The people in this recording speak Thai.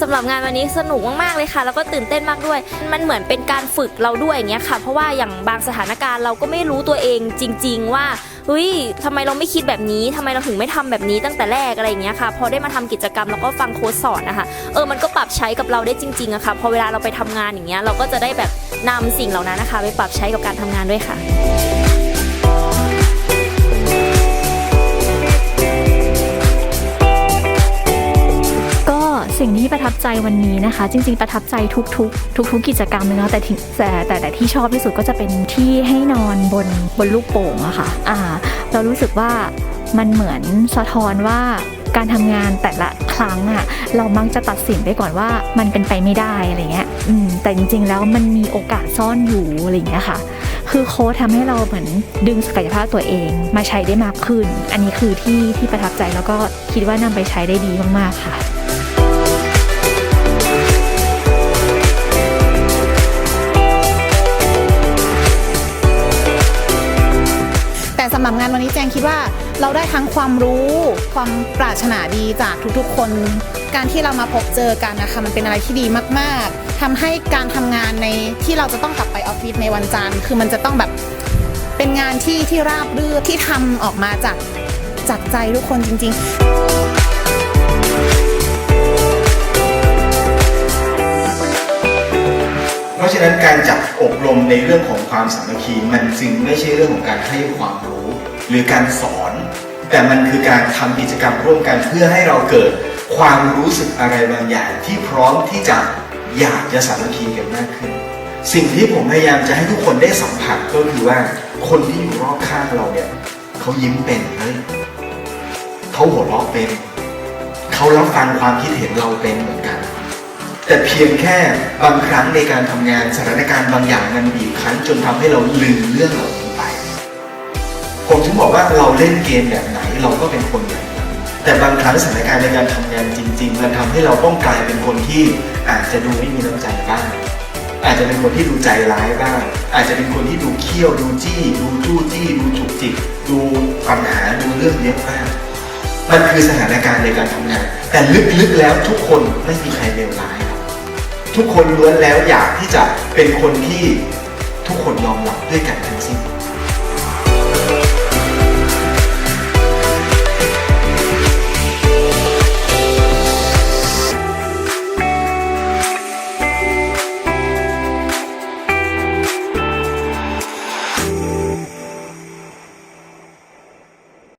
สำหรับงานวันนี้สนุกมากๆเลยค่ะ แล้วก็ตื่นเต้นมากด้วย มันเหมือนเป็นการฝึกเราด้วยอย่างเงี้ยค่ะ เพราะว่าอย่างบางสถานการณ์เราก็ไม่รู้ตัวเองจริง ๆ ว่าเฮ้ยทำไมเราไม่คิดแบบนี้ทำไมเราถึงไม่ทำแบบนี้ตั้งแต่แรกอะไรอย่างเงี้ยค่ะ พอได้มาทำกิจกรรมแล้วก็ฟังโค้ชสอนนะคะ เออ มันก็ปรับใช้กับเราได้จริงๆอะค่ะ พอเวลาเราไปทำงานอย่างเงี้ย เราก็จะได้แบบนำสิ่งเหล่านั้นนะคะ ไปปรับใช้กับการทำงานด้วยค่ะ สิ่งที่ประทับใจวันนี้นะคะ จริง ๆ ประทับใจทุกๆทุกๆกิจกรรมเลยเนาะแต่แต่แต่แต่ที่ชอบที่สุดก็จะเป็นที่ให้นอนบนบนลูกโป่งอะค่ะอ่า เรารู้สึกว่ามันเหมือนสะท้อนว่าการทำงานแต่ละครั้งอะเรามักจะตัดสินไปก่อนว่ามันเป็นไปไม่ได้อะไรเงี้ยอืมแต่จริง ๆ แล้วมันมีโอกาสซ่อนอยู่อะไรเงี้ยค่ะ คือโค้ชทำให้เราเหมือนดึงศักยภาพตัวเองมาใช้ได้มากขึ้น อันนี้คือที่ที่ประทับใจแล้วก็คิดว่านำไปใช้ได้ดีมากๆค่ะ หรับงานวันนี้แจงคิดว่าเราได้ทั้งความรู้ ความปรารถนาดีจากทุกๆคน การที่เรามาพบเจอกันนะคะมันเป็นอะไรที่ดีมากๆทำให้การทำงานในที่เราจะต้องกลับไปออฟฟิศในวันจันทร์คือมันจะต้องแบบเป็นงานที่ที่ราบรื่นที่ทำออกมาจากจากใจทุกคนจริง ๆ ราะฉะนั้นการจัดอบรมในเรื่องของความสามัคคีมันจึงไม่ใช่เรื่องของการให้ความรู้หรือการสอน แต่มันคือการทำกิจกรรมร่วมกันเพื่อให้เราเกิดความรู้สึกอะไรบางอย่างที่พร้อมที่จะอยากจะสามัคคีกันมากขึ้น สิ่งที่ผมพยายามจะให้ทุกคนได้สัมผัสก็คือว่าคนที่อยู่รอบข้างเราเนี่ยเขายิ้มเป็นเฮ้ยเขาหัวเราะเป็น เขารับฟังความคิดเห็นเราเป็นเหมือนกัน แต่เพียงแค่บางครั้งในการทำงานสถานการณ์บางอย่างมันบีบคั้นจนทำให้เราลืมเรื่องเหล่านี้ไป ผมถึงบอกว่าเราเล่นเกมแบบไหนเราก็เป็นคนแบบนั้นแต่บางครั้งสถานการณ์ในการทำงานจริง ๆ มันทำให้เราต้องกลายเป็นคนที่อาจจะดูไม่มีน้ำใจบ้างอาจจะเป็นคนที่ดูใจร้ายบ้าง อาจจะเป็นคนที่ดูเขี้ยวดูจี้ ดูจู้จี้ ดูจุกจิก ดูปัญหาดูเรื่องเยอะมากมันคือสถานการณ์ในการทำงาน แต่ลึกๆแล้วทุกคนไม่มีใครเลวร้าย ทุกคนล้วนแล้วอยากที่จะเป็นคนที่ทุกคนยอมรับด้วยกันทั้งสิ้น